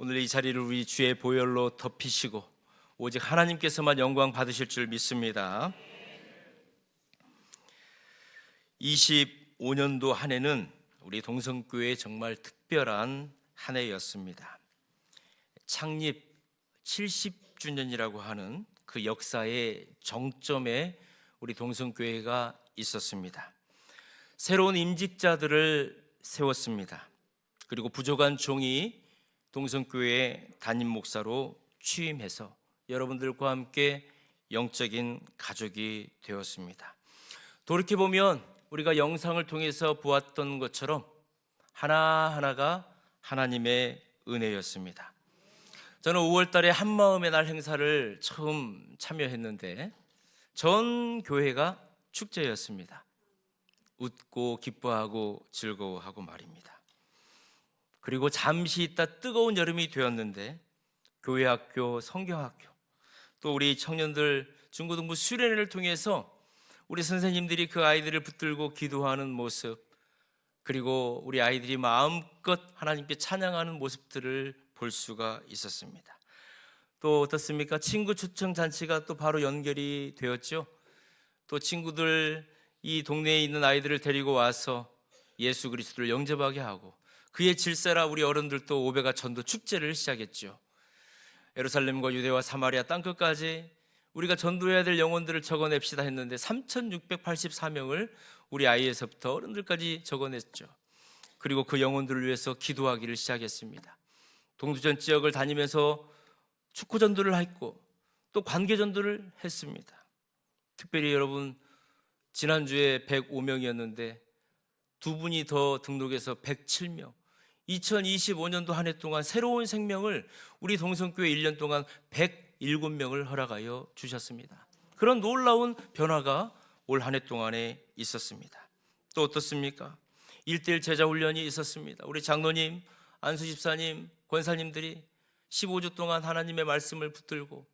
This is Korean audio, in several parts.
오늘 이 자리를 우리 주의 보혈로 덮이시고 오직 하나님께서만 영광 받으실 줄 믿습니다. 25년도 한 해는 우리 동성교회 정말 특별한 한 해였습니다. 창립 70주년이라고 하는 그 역사의 정점에 우리 동성교회가 있었습니다. 새로운 임직자들을 세웠습니다. 그리고 부족한 종이 동성교회 담임 목사로 취임해서 여러분들과 함께 영적인 가족이 되었습니다. 돌이켜 보면 우리가 영상을 통해서 보았던 것처럼 하나하나가 하나님의 은혜였습니다. 저는 5월 달에 한마음의 날 행사를 처음 참여했는데 전 교회가 축제였습니다. 웃고 기뻐하고 즐거워하고 말입니다. 그리고 잠시 있다 뜨거운 여름이 되었는데 교회 학교, 성경 학교 또 우리 청년들 중고등부 수련회를 통해서 우리 선생님들이 그 아이들을 붙들고 기도하는 모습 그리고 우리 아이들이 마음껏 하나님께 찬양하는 모습들을 볼 수가 있었습니다. 또 어떻습니까? 친구 초청 잔치가 또 바로 연결이 되었죠. 또 친구들 이 동네에 있는 아이들을 데리고 와서 예수 그리스도를 영접하게 하고 그의 질세라 우리 어른들도 오베가 전도 축제를 시작했죠. 예루살렘과 유대와 사마리아 땅 끝까지 우리가 전도해야 될 영혼들을 적어냅시다 했는데 3,684명을 우리 아이에서부터 어른들까지 적어냈죠. 그리고 그 영혼들을 위해서 기도하기를 시작했습니다. 동두전 지역을 다니면서 축구 전도를 했고 또 관계 전도를 했습니다. 특별히 여러분 지난주에 105명이었는데 두 분이 더 등록해서 107명. 2025년도 한 해 동안 새로운 생명을 우리 동성교회 1년 동안 107명을 허락하여 주셨습니다. 그런 놀라운 변화가 올 한 해 동안에 있었습니다. 또 어떻습니까? 1대1 제자 훈련이 있었습니다. 우리 장로님, 안수 집사님, 권사님들이 15주 동안 하나님의 말씀을 붙들고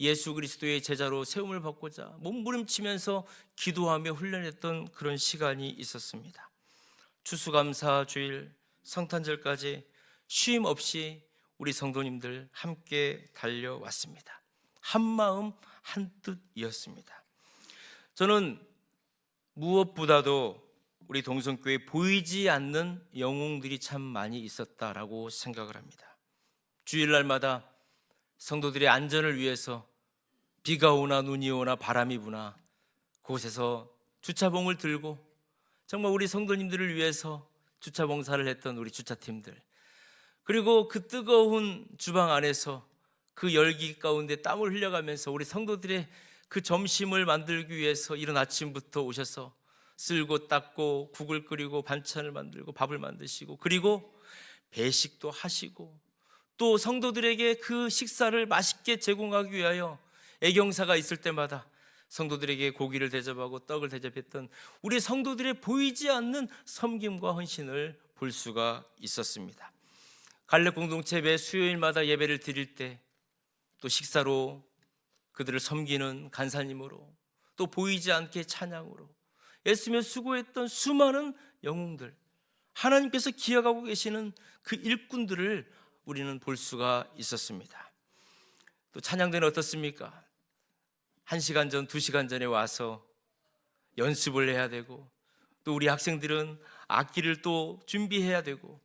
예수 그리스도의 제자로 세움을 받고자 몸부림치면서 기도하며 훈련했던 그런 시간이 있었습니다. 추수감사 주일 성탄절까지 쉼 없이 우리 성도님들 함께 달려왔습니다. 한 마음 한 뜻이었습니다. 저는 무엇보다도 우리 동성교회 보이지 않는 영웅들이 참 많이 있었다라고 생각을 합니다. 주일날마다 성도들의 안전을 위해서 비가 오나 눈이 오나 바람이 부나 그곳에서 주차봉을 들고 정말 우리 성도님들을 위해서 주차 봉사를 했던 우리 주차팀들. 그리고 그 뜨거운 주방 안에서 그 열기 가운데 땀을 흘려가면서 우리 성도들의 그 점심을 만들기 위해서 이른 아침부터 오셔서 쓸고 닦고 국을 끓이고 반찬을 만들고 밥을 만드시고 그리고 배식도 하시고 또 성도들에게 그 식사를 맛있게 제공하기 위하여 애경사가 있을 때마다 성도들에게 고기를 대접하고 떡을 대접했던 우리 성도들의 보이지 않는 섬김과 헌신을 볼 수가 있었습니다. 갈래 공동체 매 수요일마다 예배를 드릴 때 또 식사로 그들을 섬기는 간사님으로 또 보이지 않게 찬양으로 애쓰며 수고했던 수많은 영웅들 하나님께서 기억하고 계시는 그 일꾼들을 우리는 볼 수가 있었습니다. 또 찬양대는 어떻습니까? 한 시간 전, 두 시간 전에 와서 연습을 해야 되고 또 우리 학생들은 악기를 또 준비해야 되고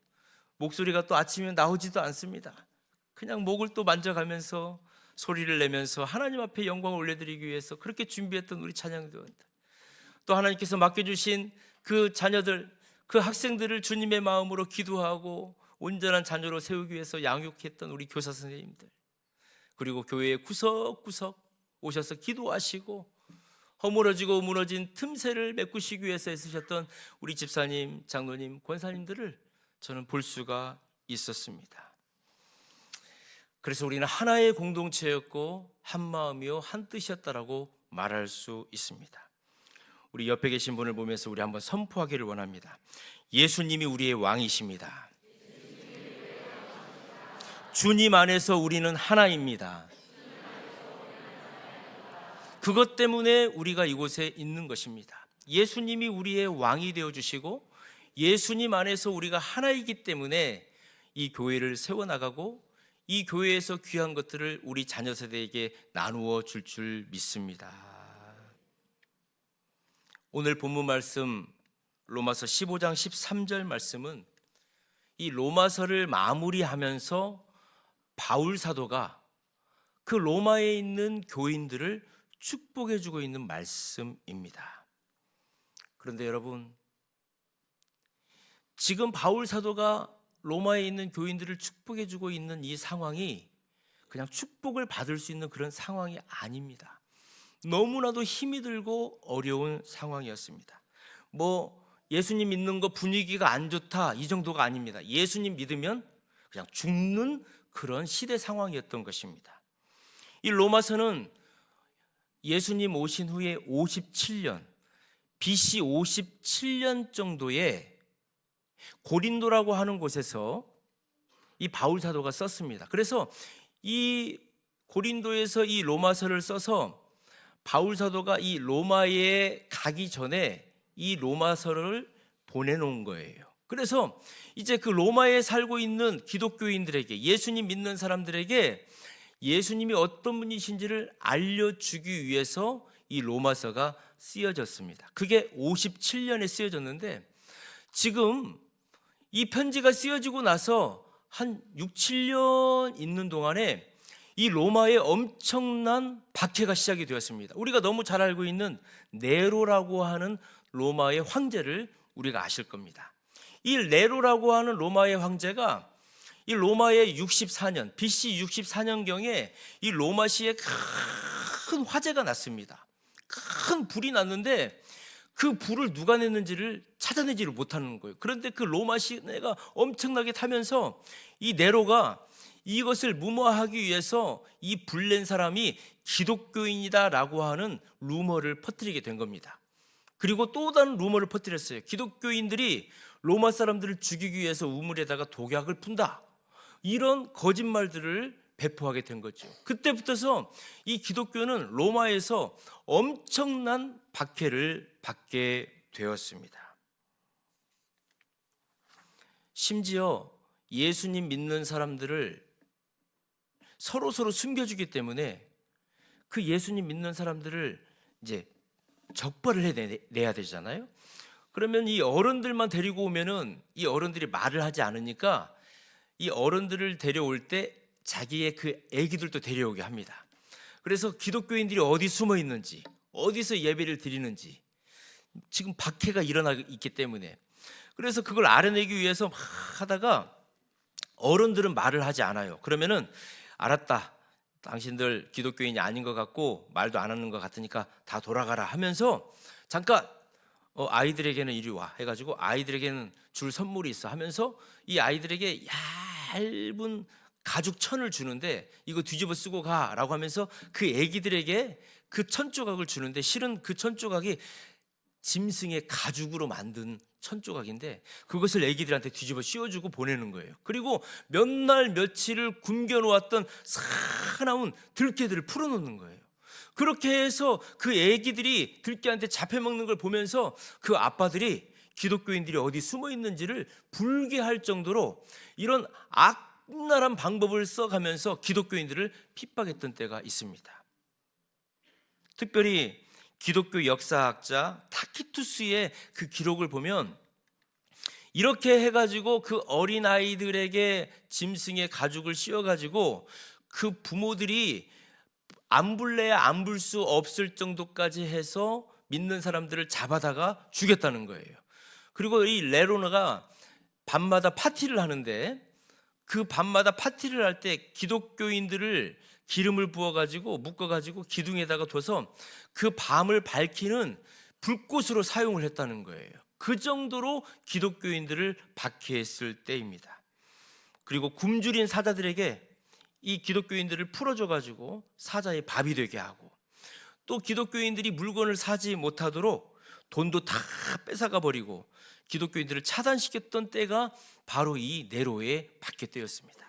목소리가 또 아침에 나오지도 않습니다. 그냥 목을 또 만져가면서 소리를 내면서 하나님 앞에 영광을 올려드리기 위해서 그렇게 준비했던 우리 찬양대원들 또 하나님께서 맡겨주신 그 자녀들 그 학생들을 주님의 마음으로 기도하고 온전한 자녀로 세우기 위해서 양육했던 우리 교사 선생님들 그리고 교회의 구석구석 오셔서 기도하시고 허물어지고 무너진 틈새를 메꾸시기 위해서 애쓰셨던 우리 집사님, 장로님, 권사님들을 저는 볼 수가 있었습니다. 그래서 우리는 하나의 공동체였고 한 마음이요 한 뜻이었다라고 말할 수 있습니다. 우리 옆에 계신 분을 보면서 우리 한번 선포하기를 원합니다. 예수님이 우리의 왕이십니다. 주님 안에서 우리는 하나입니다. 그것 때문에 우리가 이곳에 있는 것입니다. 예수님이 우리의 왕이 되어 주시고 예수님 안에서 우리가 하나이기 때문에 이 교회를 세워 나가고 이 교회에서 귀한 것들을 우리 자녀 세대에게 나누어 줄줄 믿습니다. 오늘 본문 말씀 로마서 15장 13절 말씀은 이 로마서를 마무리하면서 바울 사도가 그 로마에 있는 교인들을 축복해 주고 있는 말씀입니다. 그런데 여러분 지금 바울 사도가 로마에 있는 교인들을 축복해 주고 있는 이 상황이 그냥 축복을 받을 수 있는 그런 상황이 아닙니다. 너무나도 힘이 들고 어려운 상황이었습니다. 뭐 예수님 믿는 거 분위기가 안 좋다 이 정도가 아닙니다. 예수님 믿으면 그냥 죽는 그런 시대 상황이었던 것입니다. 이 로마서는 예수님 오신 후에 57년 BC 57년 정도에 고린도라고 하는 곳에서 이 바울 사도가 썼습니다. 그래서 이 고린도에서 이 로마서를 써서 바울 사도가 이 로마에 가기 전에 이 로마서를 보내놓은 거예요. 그래서 이제 그 로마에 살고 있는 기독교인들에게 예수님 믿는 사람들에게 예수님이 어떤 분이신지를 알려주기 위해서 이 로마서가 쓰여졌습니다. 그게 57년에 쓰여졌는데 지금 이 편지가 쓰여지고 나서 한 6, 7년 있는 동안에 이 로마에 엄청난 박해가 시작이 되었습니다. 우리가 너무 잘 알고 있는 네로라고 하는 로마의 황제를 우리가 아실 겁니다. 이 네로라고 하는 로마의 황제가 이 로마의 64년 BC 64년경에 이 로마시에 큰 화재가 났습니다. 큰 불이 났는데 그 불을 누가 냈는지를 찾아내지를 못하는 거예요. 그런데 그 로마 시내가 엄청나게 타면서 이 네로가 이것을 무마하기 위해서 이 불 낸 사람이 기독교인이다라고 하는 루머를 퍼뜨리게 된 겁니다. 그리고 또 다른 루머를 퍼뜨렸어요. 기독교인들이 로마 사람들을 죽이기 위해서 우물에다가 독약을 푼다. 이런 거짓말들을 배포하게 된 거죠. 그때부터서 이 기독교는 로마에서 엄청난 박해를 받게 되었습니다. 심지어 예수님 믿는 사람들을 서로 서로 숨겨주기 때문에 그 예수님 믿는 사람들을 이제 적발을 해내야 되잖아요. 그러면 이 어른들만 데리고 오면은 이 어른들이 말을 하지 않으니까 이 어른들을 데려올 때 자기의 그 아기들도 데려오게 합니다. 그래서 기독교인들이 어디 숨어 있는지, 어디서 예배를 드리는지 지금 박해가 일어나고 있기 때문에 그래서 그걸 알아내기 위해서 막 하다가 어른들은 말을 하지 않아요. 그러면은 알았다. 당신들 기독교인이 아닌 것 같고 말도 안 하는 것 같으니까 다 돌아가라 하면서 잠깐 어, 아이들에게는 이리 와 해가지고 아이들에게는 줄 선물이 있어 하면서 이 아이들에게 얇은 가죽 천을 주는데 이거 뒤집어 쓰고 가라고 하면서 그 애기들에게 그 천 조각을 주는데 실은 그 천 조각이 짐승의 가죽으로 만든 천 조각인데 그것을 애기들한테 뒤집어 씌워주고 보내는 거예요. 그리고 몇 날 며칠을 굶겨 놓았던 사나운 들깨들을 풀어놓는 거예요. 그렇게 해서 그 애기들이 들깨한테 잡혀 먹는 걸 보면서 그 아빠들이 기독교인들이 어디 숨어 있는지를 불게할 정도로 이런 악랄한 방법을 써가면서 기독교인들을 핍박했던 때가 있습니다. 특별히 기독교 역사학자 타키투스의 그 기록을 보면 이렇게 해가지고 그 어린 아이들에게 짐승의 가죽을 씌워가지고 그 부모들이 안 불래야 안 불 수 없을 정도까지 해서 믿는 사람들을 잡아다가 죽였다는 거예요. 그리고 이 레로나가 밤마다 파티를 하는데 그 밤마다 파티를 할 때 기독교인들을 기름을 부어가지고 묶어가지고 기둥에다가 둬서 그 밤을 밝히는 불꽃으로 사용을 했다는 거예요. 그 정도로 기독교인들을 박해했을 때입니다. 그리고 굶주린 사자들에게 이 기독교인들을 풀어줘가지고 사자의 밥이 되게 하고 또 기독교인들이 물건을 사지 못하도록 돈도 다 뺏어가 버리고 기독교인들을 차단시켰던 때가 바로 이 네로의 박해 때였습니다.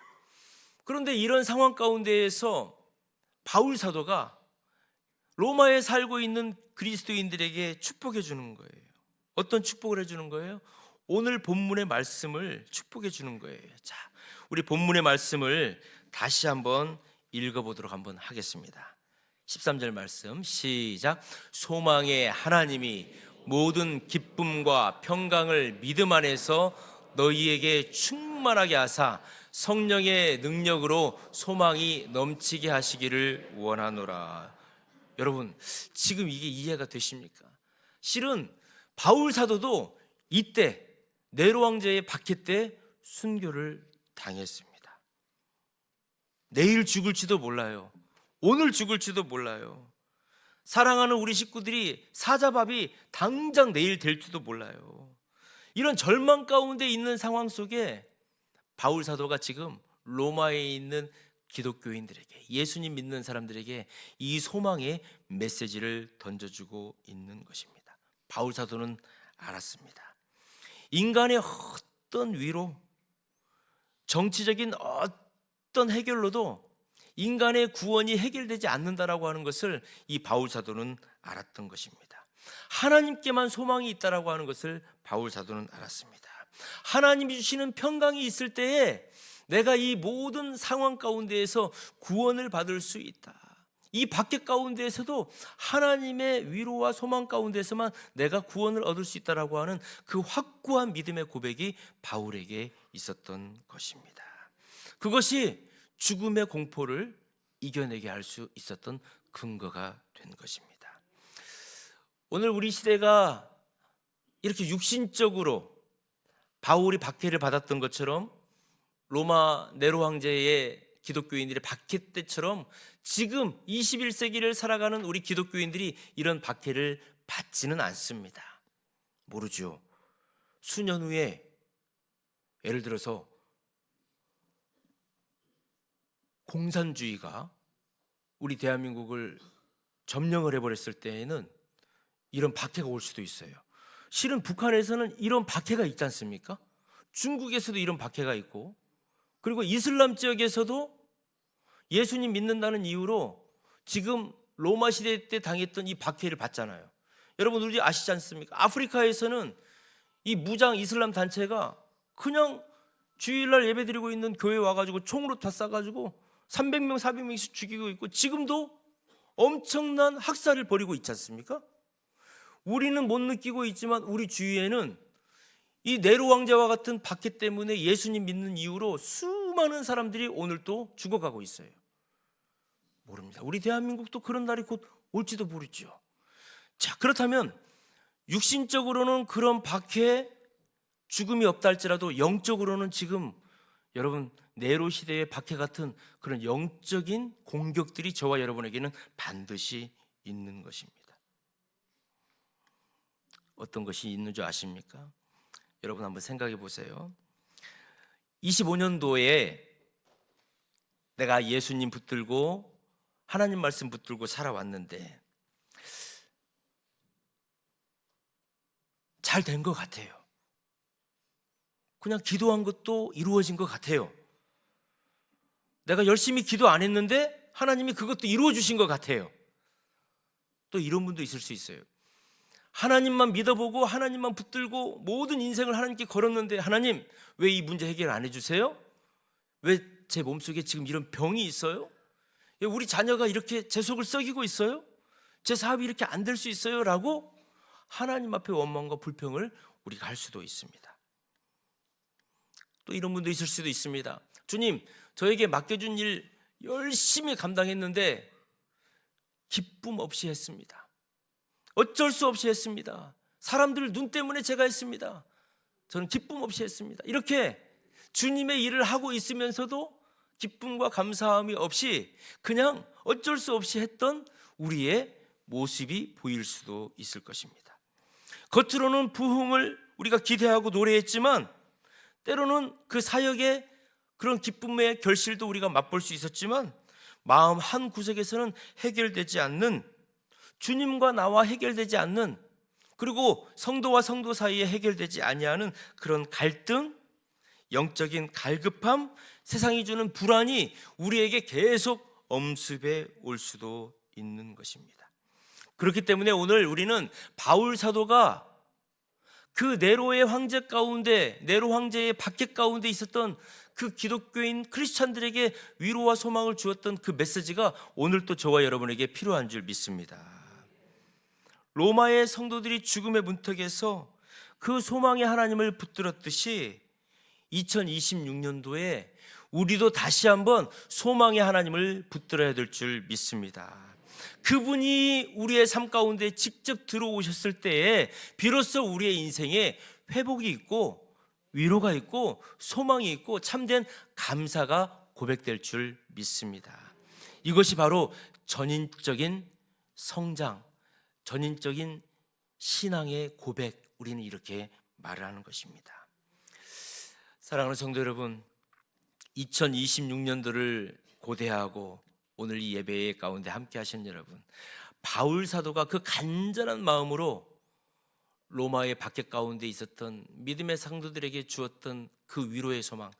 그런데 이런 상황 가운데에서 바울 사도가 로마에 살고 있는 그리스도인들에게 축복해 주는 거예요. 어떤 축복을 해 주는 거예요? 오늘 본문의 말씀을 축복해 주는 거예요. 자, 우리 본문의 말씀을 다시 한번 읽어 보도록 한번 하겠습니다. 13절 말씀 시작 소망의 하나님이 모든 기쁨과 평강을 믿음 안에서 너희에게 충만하게 하사 성령의 능력으로 소망이 넘치게 하시기를 원하노라. 여러분, 지금 이게 이해가 되십니까? 실은 바울 사도도 이때 네로 왕제의 박해 때 순교를 당했습니다. 내일 죽을지도 몰라요. 오늘 죽을지도 몰라요. 사랑하는 우리 식구들이 사자밥이 당장 내일 될지도 몰라요. 이런 절망 가운데 있는 상황 속에 바울 사도가 지금 로마에 있는 기독교인들에게 예수님 믿는 사람들에게 이 소망의 메시지를 던져주고 있는 것입니다. 바울 사도는 알았습니다. 인간의 어떤 위로, 정치적인 어떤 해결로도 인간의 구원이 해결되지 않는다라고 하는 것을 이 바울 사도는 알았던 것입니다. 하나님께만 소망이 있다라고 하는 것을 바울 사도는 알았습니다. 하나님이 주시는 평강이 있을 때에 내가 이 모든 상황 가운데에서 구원을 받을 수 있다. 이 밖에 가운데에서도 하나님의 위로와 소망 가운데서만 내가 구원을 얻을 수 있다라고 하는 그 확고한 믿음의 고백이 바울에게 있었던 것입니다. 그것이 죽음의 공포를 이겨내게 할 수 있었던 근거가 된 것입니다. 오늘 우리 시대가 이렇게 육신적으로 바울이 박해를 받았던 것처럼 로마 네로 황제의 기독교인들의 박해 때처럼 지금 21세기를 살아가는 우리 기독교인들이 이런 박해를 받지는 않습니다. 모르죠. 수년 후에 예를 들어서 공산주의가 우리 대한민국을 점령을 해버렸을 때에는 이런 박해가 올 수도 있어요. 실은 북한에서는 이런 박해가 있지 않습니까? 중국에서도 이런 박해가 있고, 그리고 이슬람 지역에서도 예수님 믿는다는 이유로 지금 로마 시대 때 당했던 이 박해를 받잖아요. 여러분 우리 아시지 않습니까? 아프리카에서는 이 무장 이슬람 단체가 그냥 주일날 예배드리고 있는 교회 와가지고 총으로 다 쏴가지고 300명, 400명씩 죽이고 있고 지금도 엄청난 학살을 벌이고 있지 않습니까? 우리는 못 느끼고 있지만 우리 주위에는 이 네로 왕자와 같은 박해 때문에 예수님 믿는 이유로 수많은 사람들이 오늘 또 죽어가고 있어요. 모릅니다. 우리 대한민국도 그런 날이 곧 올지도 모르죠. 자, 그렇다면 육신적으로는 그런 박해 죽음이 없다 할지라도 영적으로는 지금 여러분 네로 시대의 박해 같은 그런 영적인 공격들이 저와 여러분에게는 반드시 있는 것입니다. 어떤 것이 있는 줄 아십니까? 여러분 한번 생각해 보세요. 25년도에 내가 예수님 붙들고 하나님 말씀 붙들고 살아왔는데 잘 된 것 같아요. 그냥 기도한 것도 이루어진 것 같아요. 내가 열심히 기도 안 했는데 하나님이 그것도 이루어 주신 것 같아요. 또 이런 분도 있을 수 있어요. 하나님만 믿어보고 하나님만 붙들고 모든 인생을 하나님께 걸었는데 하나님 왜 이 문제 해결 안 해주세요? 왜 제 몸속에 지금 이런 병이 있어요? 왜 우리 자녀가 이렇게 제 속을 썩이고 있어요? 제 사업이 이렇게 안 될 수 있어요? 라고 하나님 앞에 원망과 불평을 우리가 할 수도 있습니다. 또 이런 분도 있을 수도 있습니다. 주님, 저에게 맡겨준 일 열심히 감당했는데 기쁨 없이 했습니다. 어쩔 수 없이 했습니다. 사람들 눈 때문에 제가 했습니다. 저는 기쁨 없이 했습니다. 이렇게 주님의 일을 하고 있으면서도 기쁨과 감사함이 없이 그냥 어쩔 수 없이 했던 우리의 모습이 보일 수도 있을 것입니다. 겉으로는 부흥을 우리가 기대하고 노래했지만 때로는 그 사역의 그런 기쁨의 결실도 우리가 맛볼 수 있었지만 마음 한 구석에서는 해결되지 않는 주님과 나와 해결되지 않는 그리고 성도와 성도 사이에 해결되지 아니하는 그런 갈등, 영적인 갈급함, 세상이 주는 불안이 우리에게 계속 엄습해 올 수도 있는 것입니다. 그렇기 때문에 오늘 우리는 바울 사도가 그 네로의 황제 가운데 네로 황제의 박해 가운데 있었던 그 기독교인 크리스찬들에게 위로와 소망을 주었던 그 메시지가 오늘 또 저와 여러분에게 필요한 줄 믿습니다. 로마의 성도들이 죽음의 문턱에서 그 소망의 하나님을 붙들었듯이 2026년도에 우리도 다시 한번 소망의 하나님을 붙들어야 될 줄 믿습니다. 그분이 우리의 삶 가운데 직접 들어오셨을 때에 비로소 우리의 인생에 회복이 있고 위로가 있고 소망이 있고 참된 감사가 고백될 줄 믿습니다. 이것이 바로 전인적인 성장, 전인적인 신앙의 고백, 우리는 이렇게 말을 하는 것입니다. 사랑하는 성도 여러분, 2026년도를 고대하고 오늘 이 예배 가운데 함께 하신 여러분, 바울 사도가 그 간절한 마음으로 로마의 박해 가운데 있었던 믿음의 상도들에게 주었던 그 위로의 소망,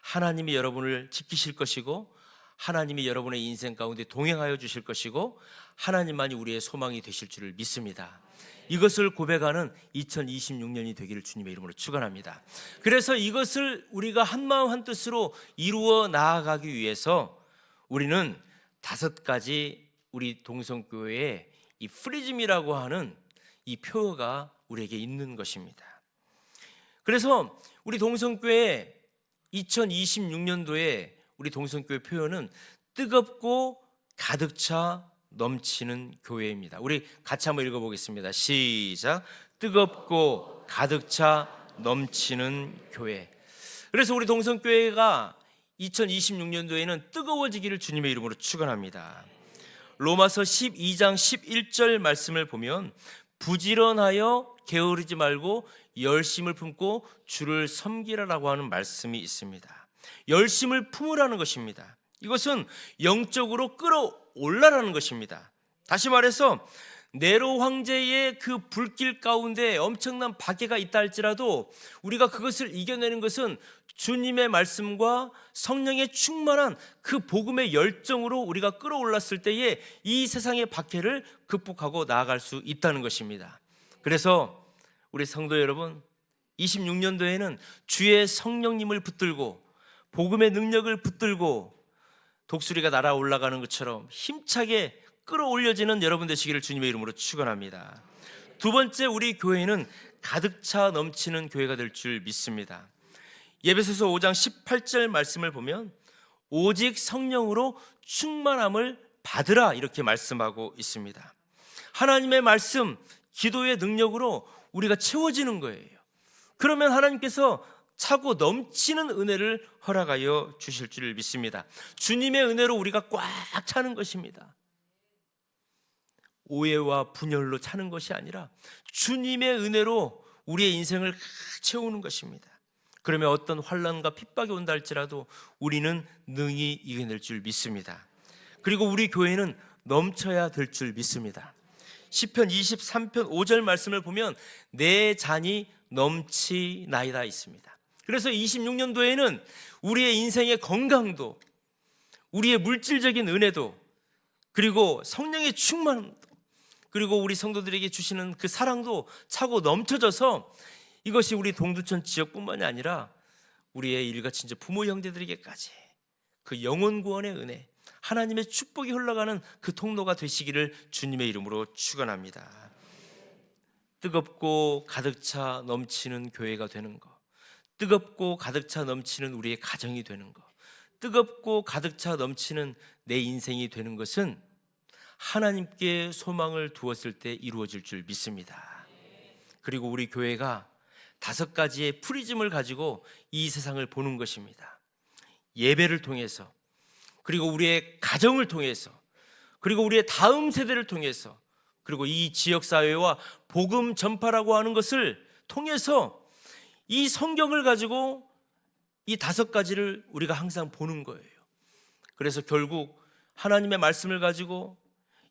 하나님이 여러분을 지키실 것이고 하나님이 여러분의 인생 가운데 동행하여 주실 것이고 하나님만이 우리의 소망이 되실 줄을 믿습니다. 이것을 고백하는 2026년이 되기를 주님의 이름으로 축원합니다. 그래서 이것을 우리가 한 마음 한 뜻으로 이루어 나아가기 위해서 우리는 다섯 가지 우리 동성교회에 이 프리즘이라고 하는 이 표어가 우리에게 있는 것입니다. 그래서 우리 동성교회 2026년도에 우리 동성교회 표현은 뜨겁고 가득 차 넘치는 교회입니다. 우리 같이 한번 읽어보겠습니다. 시작. 뜨겁고 가득 차 넘치는 교회. 그래서 우리 동성교회가 2026년도에는 뜨거워지기를 주님의 이름으로 축원합니다. 로마서 12장 11절 말씀을 보면 부지런하여 게으르지 말고 열심을 품고 주를 섬기라라고 하는 말씀이 있습니다. 열심을 품으라는 것입니다. 이것은 영적으로 끌어올라라는 것입니다. 다시 말해서 네로 황제의 그 불길 가운데 엄청난 박해가 있다 할지라도 우리가 그것을 이겨내는 것은 주님의 말씀과 성령의 충만한 그 복음의 열정으로 우리가 끌어올랐을 때에 이 세상의 박해를 극복하고 나아갈 수 있다는 것입니다. 그래서 우리 성도 여러분, 26년도에는 주의 성령님을 붙들고 복음의 능력을 붙들고 독수리가 날아 올라가는 것처럼 힘차게 끌어올려지는 여러분 되시기를 주님의 이름으로 축원합니다. 두 번째 우리 교회는 가득 차 넘치는 교회가 될 줄 믿습니다. 예배소서 5장 18절 말씀을 보면 오직 성령으로 충만함을 받으라 이렇게 말씀하고 있습니다. 하나님의 말씀, 기도의 능력으로 우리가 채워지는 거예요. 그러면 하나님께서 차고 넘치는 은혜를 허락하여 주실 줄 믿습니다. 주님의 은혜로 우리가 꽉 차는 것입니다. 오해와 분열로 차는 것이 아니라 주님의 은혜로 우리의 인생을 꽉 채우는 것입니다. 그러면 어떤 환란과 핍박이 온다 할지라도 우리는 능히 이겨낼 줄 믿습니다. 그리고 우리 교회는 넘쳐야 될 줄 믿습니다. 시편 23편 5절 말씀을 보면 내 잔이 넘치나이다 있습니다. 그래서 26년도에는 우리의 인생의 건강도 우리의 물질적인 은혜도 그리고 성령의 충만함도 그리고 우리 성도들에게 주시는 그 사랑도 차고 넘쳐져서 이것이 우리 동두천 지역뿐만이 아니라 우리의 일가 친척 부모 형제들에게까지 그 영혼 구원의 은혜 하나님의 축복이 흘러가는 그 통로가 되시기를 주님의 이름으로 축원합니다. 뜨겁고 가득 차 넘치는 교회가 되는 것. 뜨겁고 가득 차 넘치는 우리의 가정이 되는 것. 뜨겁고 가득 차 넘치는 내 인생이 되는 것은 하나님께 소망을 두었을 때 이루어질 줄 믿습니다. 그리고 우리 교회가 다섯 가지의 프리즘을 가지고 이 세상을 보는 것입니다. 예배를 통해서 그리고 우리의 가정을 통해서 그리고 우리의 다음 세대를 통해서 그리고 이 지역 사회와 복음 전파라고 하는 것을 통해서 이 성경을 가지고 이 다섯 가지를 우리가 항상 보는 거예요. 그래서 결국 하나님의 말씀을 가지고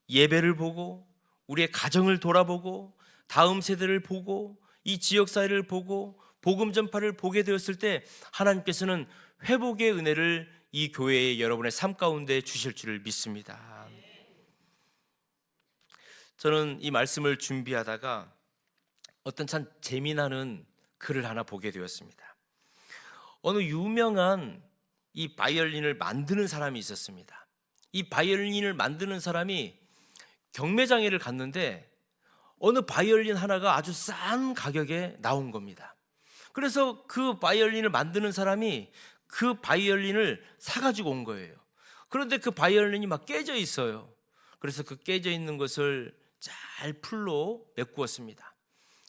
예배를 보고 우리의 가정을 돌아보고 다음 세대를 보고 이 지역 사회를 보고 복음 전파를 보게 되었을 때 하나님께서는 회복의 은혜를 이 교회의 여러분의 삶 가운데 주실 줄을 믿습니다. 저는 이 말씀을 준비하다가 어떤 참 재미나는 글을 하나 보게 되었습니다. 어느 유명한 이 바이올린을 만드는 사람이 있었습니다. 이 바이올린을 만드는 사람이 경매장에를 갔는데 어느 바이올린 하나가 아주 싼 가격에 나온 겁니다. 그래서 그 바이올린을 만드는 사람이 그 바이올린을 사가지고 온 거예요. 그런데 그 바이올린이 막 깨져 있어요. 그래서 그 깨져 있는 것을 잘 풀로 메꾸었습니다.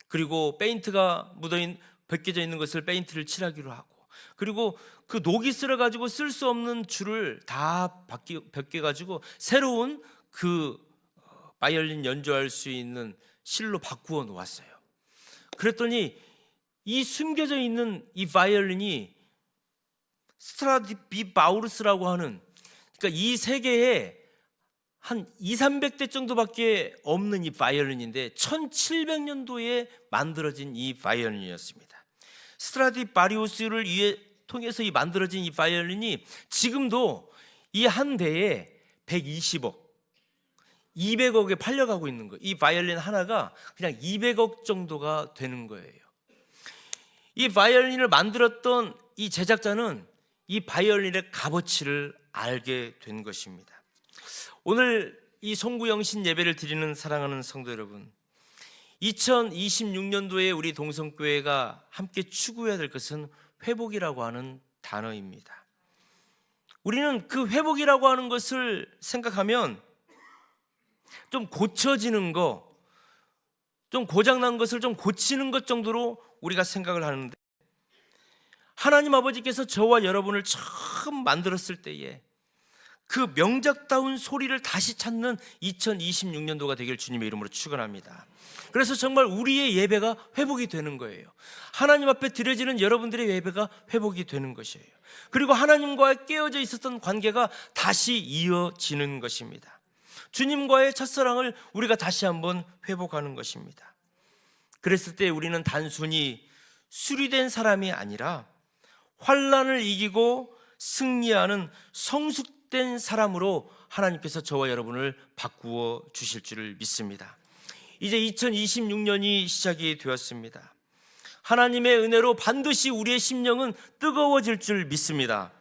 그리고 페인트가 묻어 있는 벗겨져 있는 것을 페인트를 칠하기로 하고 그리고 그 녹이 쓸어 가지고 쓸 수 없는 줄을 다 벗겨 가지고 새로운 그 어, 바이올린 연주할 수 있는 실로 바꾸어 놓았어요. 그랬더니 이 숨겨져 있는 이 바이올린이 스트라디비 바우르스라고 하는 그러니까 이 세계에 한 2, 300대 정도밖에 없는 이 바이올린인데 1700년도에 만들어진 이 바이올린이었습니다. 스트라디 바리우스를 위해 통해서 이 만들어진 이 바이올린이 지금도 이 한 대에 120억 200억에 팔려가고 있는 거예요. 이 바이올린 하나가 그냥 200억 정도가 되는 거예요. 이 바이올린을 만들었던 이 제작자는 이 바이올린의 값어치를 알게 된 것입니다. 오늘 이 송구영신 예배를 드리는 사랑하는 성도 여러분, 2026년도에 우리 동성교회가 함께 추구해야 될 것은 회복이라고 하는 단어입니다. 우리는 그 회복이라고 하는 것을 생각하면 좀 고쳐지는 거, 좀 고장난 것을 좀 고치는 것 정도로 우리가 생각을 하는데 하나님 아버지께서 저와 여러분을 처음 만들었을 때에 그 명작다운 소리를 다시 찾는 2026년도가 되길 주님의 이름으로 축원합니다. 그래서 정말 우리의 예배가 회복이 되는 거예요. 하나님 앞에 드려지는 여러분들의 예배가 회복이 되는 것이에요. 그리고 하나님과 깨어져 있었던 관계가 다시 이어지는 것입니다. 주님과의 첫사랑을 우리가 다시 한번 회복하는 것입니다. 그랬을 때 우리는 단순히 수리된 사람이 아니라 환란을 이기고 승리하는 성숙된 사람으로 하나님께서 저와 여러분을 바꾸어 주실 줄을 믿습니다. 이제 2026년이 시작이 되었습니다. 하나님의 은혜로 반드시 우리의 심령은 뜨거워질 줄 믿습니다.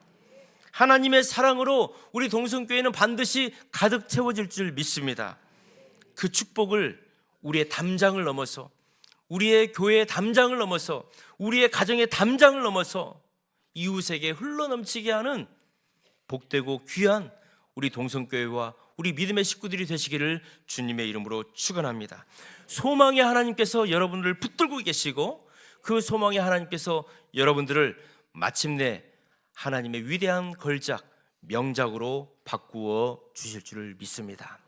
하나님의 사랑으로 우리 동성교회는 반드시 가득 채워질 줄 믿습니다. 그 축복을 우리의 담장을 넘어서 우리의 교회의 담장을 넘어서 우리의 가정의 담장을 넘어서 이웃에게 흘러넘치게 하는 복되고 귀한 우리 동성교회와 우리 믿음의 식구들이 되시기를 주님의 이름으로 축원합니다. 소망의 하나님께서 여러분들을 붙들고 계시고 그 소망의 하나님께서 여러분들을 마침내 하나님의 위대한 걸작 명작으로 바꾸어 주실 줄을 믿습니다.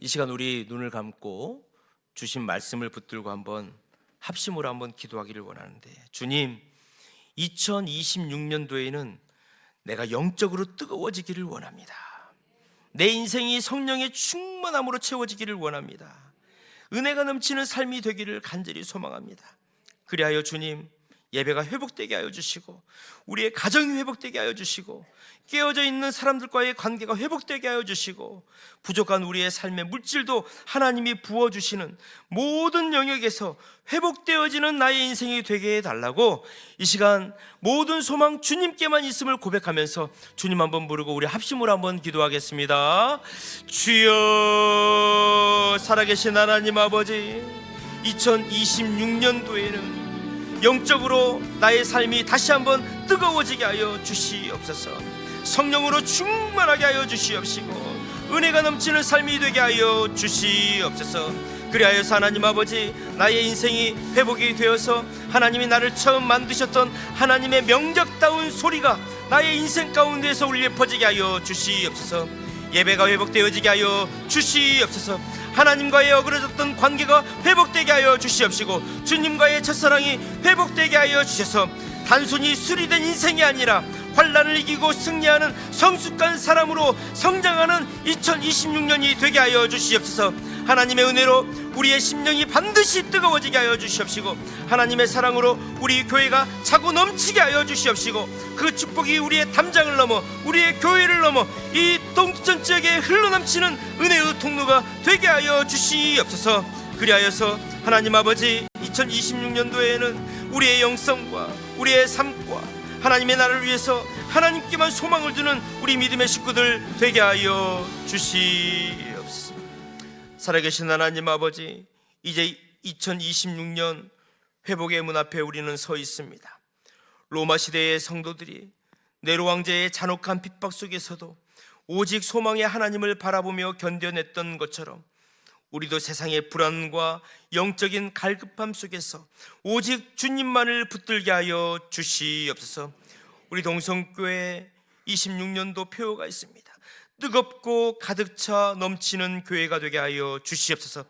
이 시간 우리 눈을 감고 주신 말씀을 붙들고 한번 합심으로 한번 기도하기를 원하는데 주님 2026년도에는 내가 영적으로 뜨거워지기를 원합니다. 내 인생이 성령의 충만함으로 채워지기를 원합니다. 은혜가 넘치는 삶이 되기를 간절히 소망합니다. 그리하여 주님 예배가 회복되게 하여 주시고 우리의 가정이 회복되게 하여 주시고 깨어져 있는 사람들과의 관계가 회복되게 하여 주시고 부족한 우리의 삶의 물질도 하나님이 부어 주시는 모든 영역에서 회복되어지는 나의 인생이 되게 해 달라고 이 시간 모든 소망 주님께만 있음을 고백하면서 주님 한번 부르고 우리 합심으로 한번 기도하겠습니다. 주여 살아계신 하나님 아버지 2026년도에는 영적으로 나의 삶이 다시 한번 뜨거워지게 하여 주시옵소서. 성령으로 충만하게 하여 주시옵시고 은혜가 넘치는 삶이 되게 하여 주시옵소서. 그리하여서 하나님 아버지 나의 인생이 회복이 되어서 하나님이 나를 처음 만드셨던 하나님의 명작다운 소리가 나의 인생 가운데서 울려 퍼지게 하여 주시옵소서. 예배가 회복되어지게 하여 주시옵소서. 하나님과의 어그러졌던 관계가 회복되게 하여 주시옵시고 주님과의 첫사랑이 회복되게 하여 주셔서 단순히 수리된 인생이 아니라 환란을 이기고 승리하는 성숙한 사람으로 성장하는 2026년이 되게 하여 주시옵소서. 하나님의 은혜로 우리의 심령이 반드시 뜨거워지게 하여 주시옵시고 하나님의 사랑으로 우리 교회가 차고 넘치게 하여 주시옵시고 그 축복이 우리의 담장을 넘어 우리의 교회를 넘어 이 동천 지역에 흘러넘치는 은혜의 통로가 되게 하여 주시옵소서. 그리하여서 하나님 아버지 2026년도에는 우리의 영성과 우리의 삶과 하나님의 나를 위해서 하나님께만 소망을 두는 우리 믿음의 식구들 되게 하여 주시옵소서. 살아계신 하나님 아버지, 이제 2026년 회복의 문 앞에 우리는 서 있습니다. 로마 시대의 성도들이 네로 왕제의 잔혹한 핍박 속에서도 오직 소망의 하나님을 바라보며 견뎌냈던 것처럼 우리도 세상의 불안과 영적인 갈급함 속에서 오직 주님만을 붙들게 하여 주시옵소서. 우리 동성교회 26년도 표어가 있습니다. 뜨겁고 가득 차 넘치는 교회가 되게 하여 주시옵소서.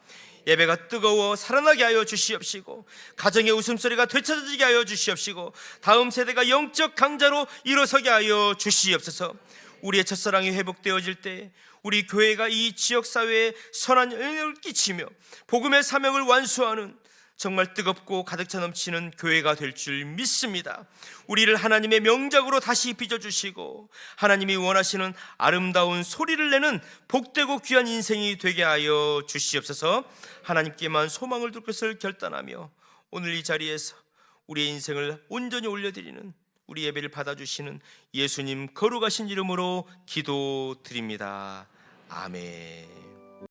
예배가 뜨거워 살아나게 하여 주시옵시고 가정의 웃음소리가 되찾아지게 하여 주시옵시고 다음 세대가 영적 강자로 일어서게 하여 주시옵소서. 우리의 첫사랑이 회복되어질 때 우리 교회가 이 지역 사회에 선한 영향을 끼치며 복음의 사명을 완수하는 정말 뜨겁고 가득 차 넘치는 교회가 될 줄 믿습니다. 우리를 하나님의 명작으로 다시 빚어 주시고 하나님이 원하시는 아름다운 소리를 내는 복되고 귀한 인생이 되게 하여 주시옵소서. 하나님께만 소망을 둘 것을 결단하며 오늘 이 자리에서 우리의 인생을 온전히 올려드리는 우리 예배를 받아주시는 예수님 거룩하신 이름으로 기도드립니다. 아멘.